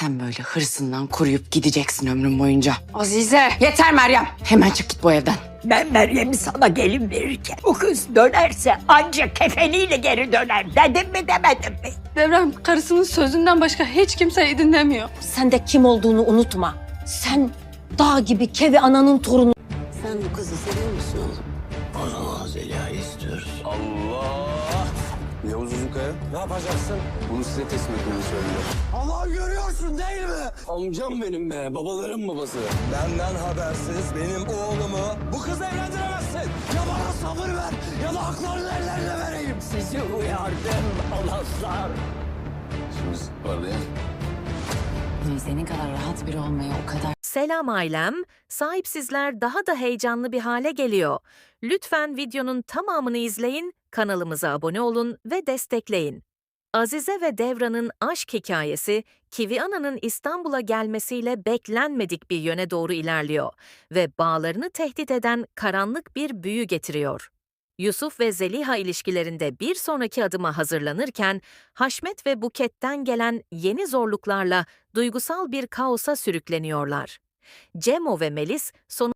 Sen böyle hırsından kuruyup gideceksin ömrün boyunca. Azize. Yeter Meryem. Hemen çık git bu evden. Ben Meryem'i sana gelin verirken bu kız dönerse ancak kefeniyle geri döner. Dedim mi demedim mi? Devrem karısının sözünden başka hiç kimseyi dinlemiyor. Sen de kim olduğunu unutma. Sen dağ gibi kevi ananın torunu. Sen bu kızı seviyor musun oğlum? Ana Zeliha'yı istiyoruz. Allah! Ne yapacaksın? Bunu size teslim etmemi söylüyor. Allah görüyorsun değil mi? Amcam benim be, babaların babası. Benden habersiz benim oğlumu bu kızla evlendiremezsin. Ya bana sabır ver ya da haklarını ellerine vereyim. Sizi uyardım Alaslar. Şimdi var ya. Senin kadar rahat biri olmaya o kadar Selam ailem, sahipsizler daha da heyecanlı bir hale geliyor. Lütfen videonun tamamını izleyin, kanalımıza abone olun ve destekleyin. Azize ve Devran'ın aşk hikayesi, Kivi Ana'nın İstanbul'a gelmesiyle beklenmedik bir yöne doğru ilerliyor ve bağlarını tehdit eden karanlık bir büyü getiriyor. Yusuf ve Zeliha ilişkilerinde bir sonraki adıma hazırlanırken, Haşmet ve Buket'ten gelen yeni zorluklarla duygusal bir kaosa sürükleniyorlar. Cemo ve Melis sonu